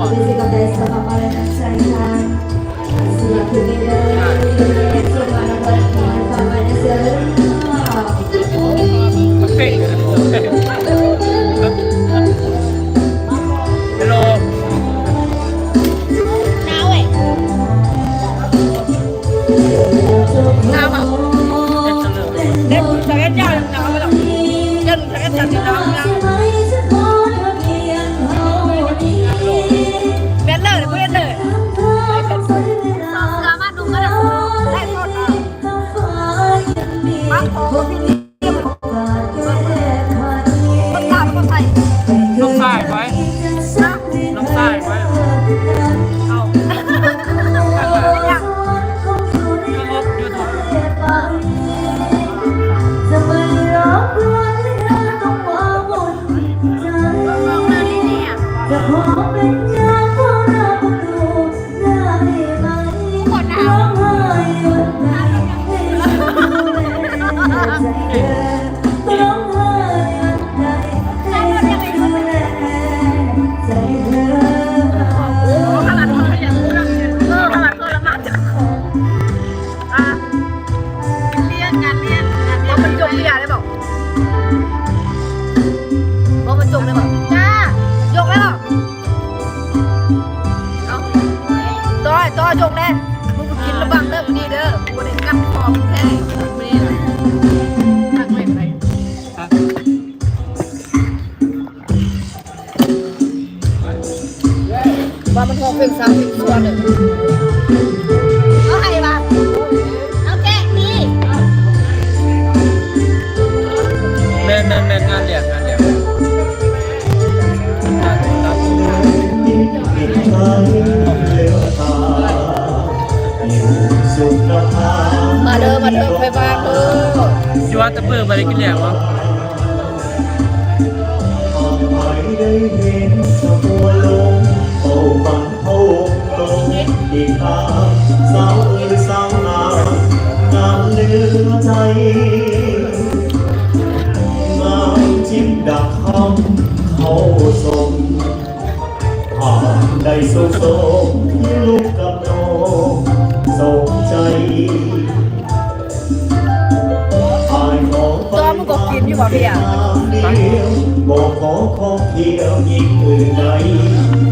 Sisigaw tayo sa kapalan ng sarihan. Sila kumigay. Sila kumigay. มาเด้อมาเด้อไปบ้านเด้อยูว่าจะเปิดมาได้กินเลี้ยวะได้เห็นสะบัวลงโอ้บังโอ้ลงอีกาสาวเอ๋ยสาวงามงามเลือใจงามจิ้มดักคำเขาสมผ่านได้โซโซลูก ตอายขอไปจอมึงก็กินอยู่บ่พี่อะบอกขอขอเที่ยวยิ่งอื่นใด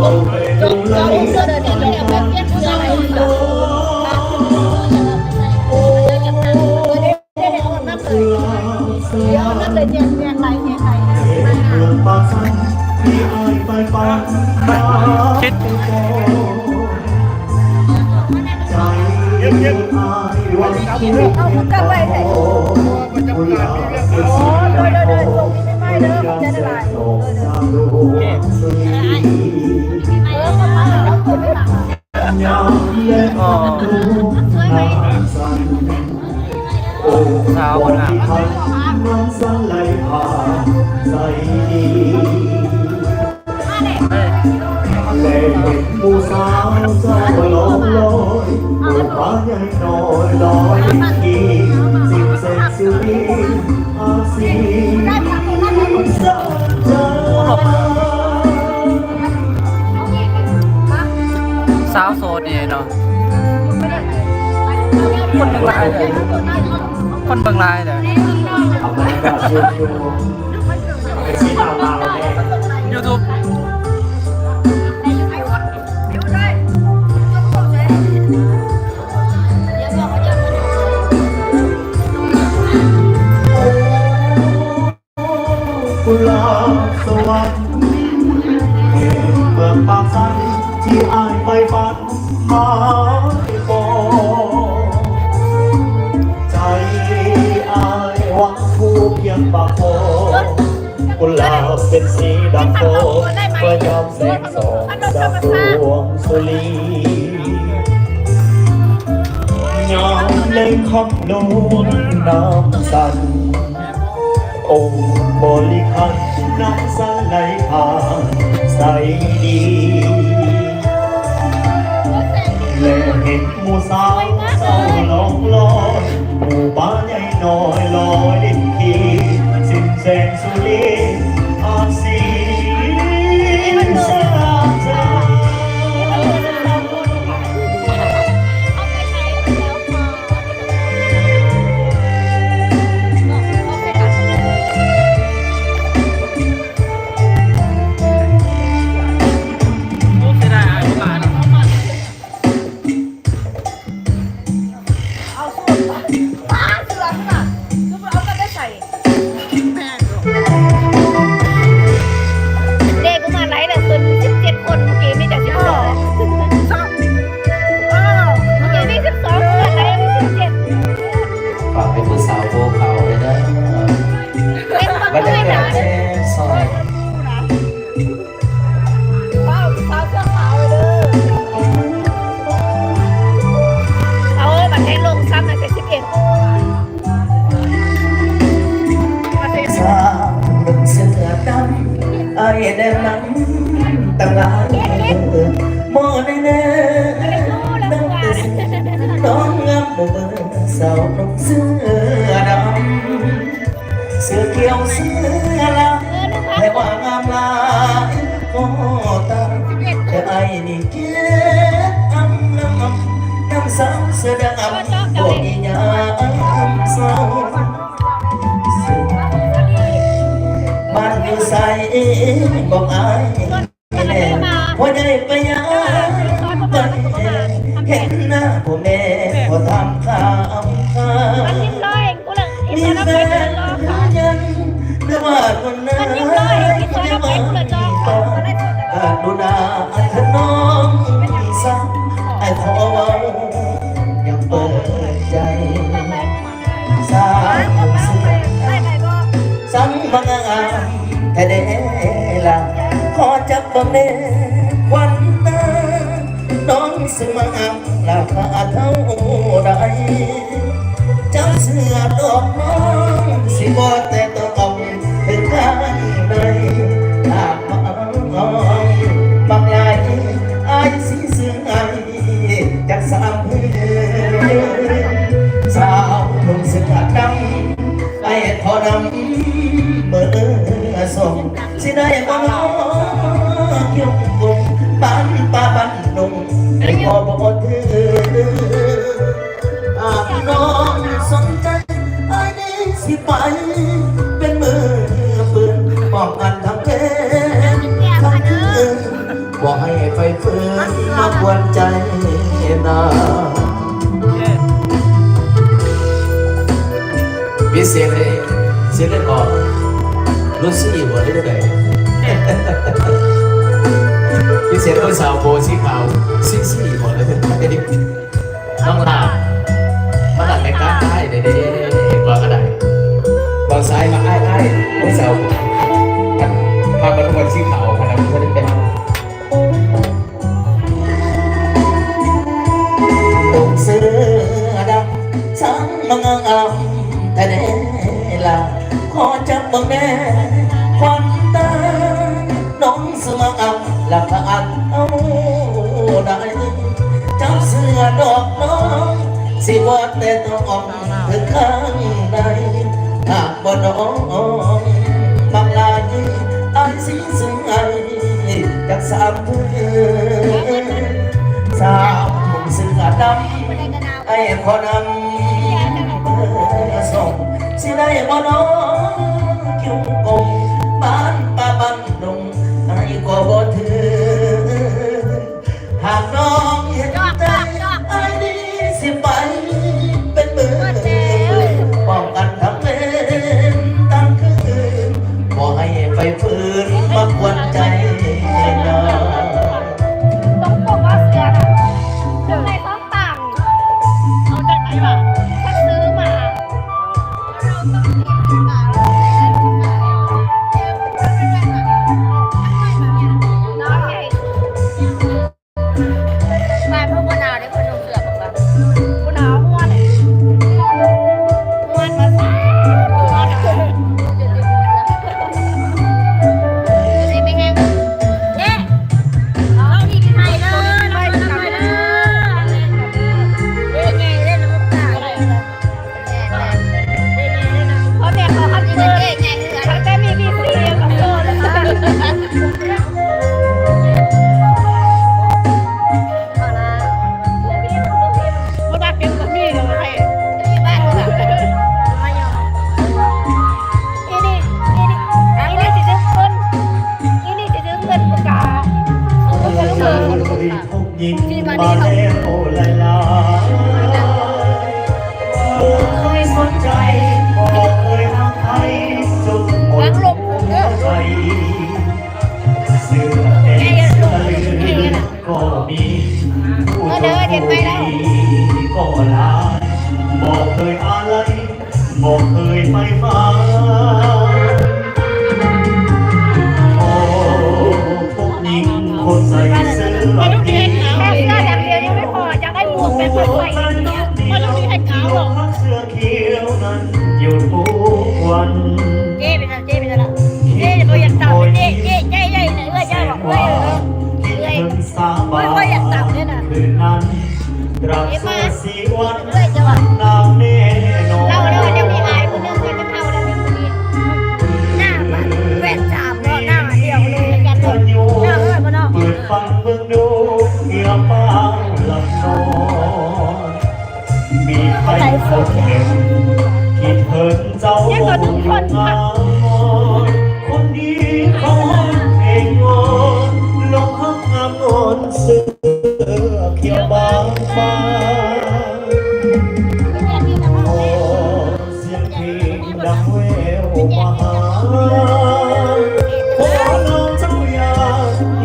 ต้องไปดูแลเสื้อเดิน วันคิดเอามึงกันไว้ไหนกุหลาบเป็นอ๋อสีเด้อเด้อเด้อส่งนี่ไม่ไหม้เด้อจะได้ลายเอเด้อสามดวงสุรีเออมาแล้วคนไม่หลับยามเย็นดูน้ำสั่นโอ้คนที่ทันน้ำสั่นไหลผ่านใจดีและเห็นผู้สาวเจ้ ใหญ่น้อยลอยทีสิ้นเส้นสุรีอาซีเจ้าเจ้าสาวโซนนี่เนาะคนเบางรายเลยคนเบางรายเลย สุรียามเล่งคำนวณน้ำสัน องค์บริคันน้ำสันไหลผ่านใสดีและเห็นหมูสาวเศร้าลองลอยหมู่บ้านใหญ่น้อยลอยดินทีสิแดางามลายก็ตามแต่ไอ้นี่เจ็บอำน้ำอำน้ำสาวเสื้อดำบอกอีหยามเศร้าบ้านอยู่ใส่บอกไอายแน่หัวใจไปยังไปเห็นหน้าผมแน่พอทำข้าว สังมังามแต่เดละขอจับบ่เนควันตาน้องสมังามลาคาเท่าใดจับเสือดอกน้องสิบอด สิได้บ่น้องยงกงบ้านป่าบ้านดงให้พอบ่ถืออาพี่น้องสนใจไอ้นี่สิไป เป็นมือปืนป้องกันทั้งเพศทั้งคืนบ่ให้ไฟเฟืนมากวนใจนาพิเศษเลยเสียเล่นออก รู้สึกอยู่ว่าได้ได้พิเศษก็สาวโบสีขาวสีสีหมดเลยไม่ได้น้องลามาดักในก้าไอ้เด็ดๆบอกก็ได้บอกซ้ายมาไอ้ไอ้ไม่สาวพามาทุกคนสีขาวขนาดนี้ก็ได้เป็นองเสือดำสังมังอำแต่เดลา ขอจับบังแน่ควันตา น้องสมังอำหลักอันเอาได้จับเสือดอกน้อง สิบอดแต่ต้องออกถึงข้างในหากบ่น้องบางลายไอ้สีสึงไอจากสามเพื่อนสาวผมเสือดำไอ้พอนำส่งสิได้บ่น้อง คิวกงบ้านป้าบ้านดงไอ้ก็บ่ สนใจบ่เคยทำใครสุดหมดหัวใจเสื้อแดงเสื้อลืองก็มีผู้ชมผู้ดีก็ลายบ่เคยอะไรบ่เคยไปฟ้าโอ้พวกหญิงคนใส่เสื้อผีแค่เสื้องเดียวยังไม่พอจะได้หมวกเป็นคนใส่อย่างเงี้ยมั ตรัสสีวัน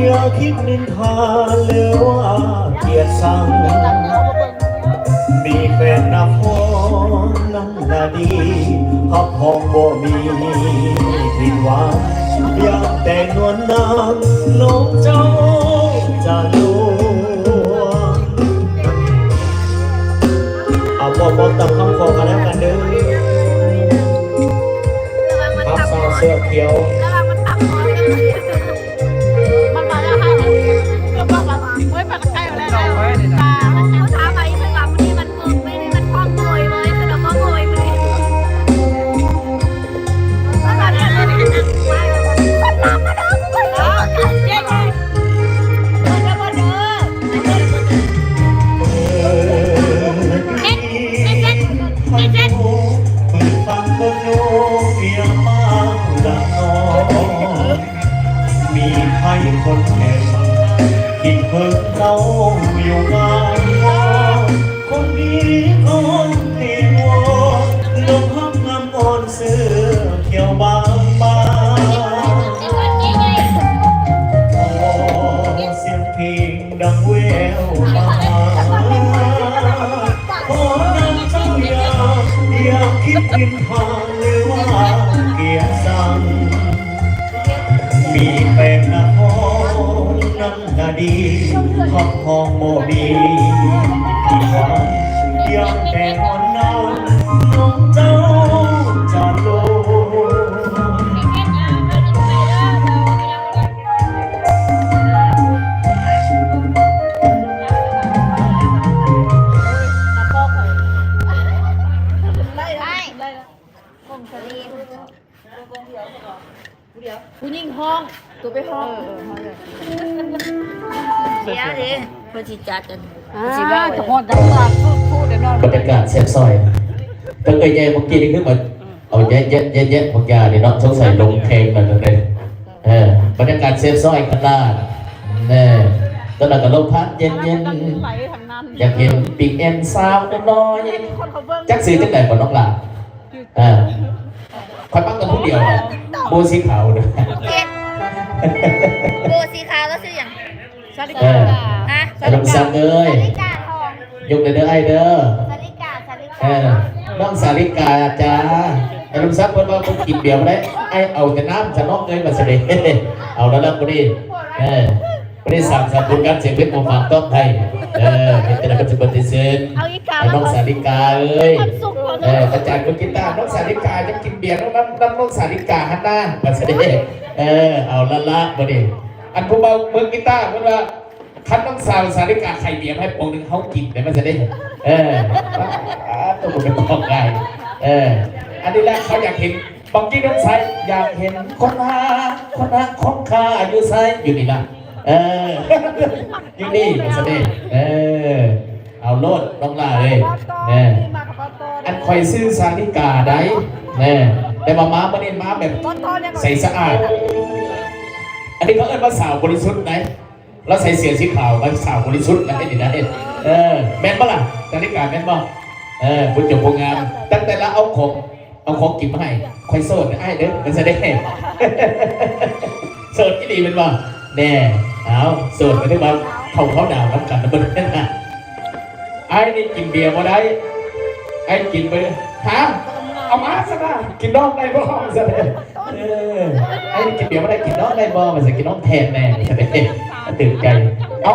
อย่าคิดนินทาหรือว่าเกลียดชัง มีแฟนนับพอนั้นน่ะดีหักพองบ่มีผิดหวังอยากแต่นวลนางน้องเจ้าจะลวงเอาบอบอตามคำขอกันแล้วกันเด้อครับสาวเสื้อเขียวมัน เราไวแล้วตามันเคิดยินพาหรือว่าเกลียดสังมีแฟนนะพอนั่นน่ะดีขับพองโมดีที่หวังอยากแต่งอนนั้นน้อง เพื่อที่จัดกันสิว่าจะพอจะว่าพูดพูดเดี๋ยวนอนบรรยากาศเซฟซอยตั้งแต่ใหญ่เมื่อกี้นี่คือมันเอาแยะแยะแยะแยะบางอย่างนี่เนาะสงสัยลงเพลงมันเลยเออบรรยากาศเซฟซอยขนาดแน่ตอนนั้นก็ลมพัดเย็นเย็นไหลทางนั้นๆอยากเห็นปีกเอ็นสาวน้อยคนเขาเบิ่งจักซื้อจังไหนก่อนน้องหลาอ่าคอยปั้งกันผู้เดียวนะบูสีขาวนะเจ็ดโบสีขาวแล้วชื่ออย่างสาริเอกาอฮะไอ้น้องสังเอ้สายลิกาทองยกเด้อเด้อไอ้เด้อสาลิกาสาลิเอกาอน้องสาลิกาจ้าไอ้ลุงซักเพิ่นว่าผมกินเบียร์มาได้ไอ้เอาแต่น้ำจะน้องเอ้ยมาเสด็จเอาแล้วแล้วพอดีเออพอดีสั่งสรรพุนกันเสียงเพชรโมฟังต้องไทยเออเป็นแต่ละปัจจุบันที่เซนเอาอีกาไอ้น้องสาลิกาเอ้ย ความสุขของเอออาจารย์คนกีตาร์น้องสาลิกาจะกินเบียร์น้องน้ำน้ำน้องสาลิกาฮันน่ามาเสด็จเออเอาละละพอดี อันผู้เบามือกีตาร์เพิ่นว่าคันน้องสาวสาลิกาไข่เบียร์ให้ปองหนึ่งเขากินได้มาเสด็จเออตัวผมเป็นตองไงเออ อันนี้แหละเขาอยากเห็นบอกกี้น้องใสอยากเห็นคนหาคนหาของข้าอยู่ไซอยู่นี่ละเอออยู่นี่มาเสด็จเออ เอาโลดน้องลาเลยเออนี่ออันคอยซื้อสาลิกาได้แน่แต่มาม้าไม่ได้ม้าแบบปอตอเนี่ยใสสะอาด อันนี้เขาเอิ้นว่าสาวบริสุทธิ์ไหมแล้วใส่เสียงสีขาวว่าสาวบริสุทธิ์นะนี่นะเออแม่นปะล่ะสาลิกาแม่นปะเออบุญจบโงงามตั้งแต่ละเอาของเอาของกินมาให้คอยโสดไอ้เด้อมันจะได้โสดที่ดีเป็นปะแน่เอาโสดไปได้บ้างเขาเขาดาวน้ำกันนะเบิ้ลนั่นนะไอ้นี่กินเบียร์มาได้ไอ้กินไปฮะเอามาซะนะกินน้องได้บ่ซะเลย เออไอ้นี่กินเบียร์ไม่ได้กินน้องได้บ่มันจะกินน้องแทนแน่ซะเลยตื่นใจเอา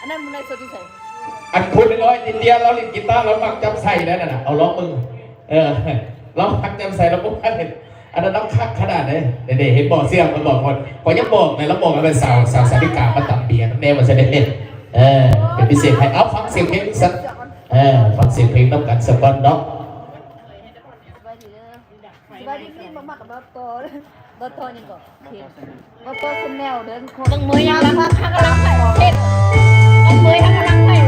อันนั้นมันในโซที่ใส่อันพูดน้อยๆอินเดียเราเล่นกีตาร์เรามักจำใส่แล้วน่ะเอาล้อมือเออเรามักจำใส่เราปุ๊บอันนี้อันนั้นต้องคักขนาดไหนเดี๋ยวๆเห็นบอกเสียงมันบอกคนพอยังบอกเลยแล้วบอกว่าเป็นสาวสาวสาริกามาตับเบียร์แน่ว่าจะได้เล่นเออเป็นพิเศษให้เอาฟังเสียงเพลงสักเออฟังเสียงเพลงต้องกันสักก่อนเนาะ สบายดีเด้อสบายดีพี่ มากๆกับบัตโตบัตโตนี่ก็เห็นบัตโตเป็นแนวเดินคนต้องมือยาวแล้วค่ะข้างกำลังไผ่เห็นต้องมือข้างกำลังไผ่ใน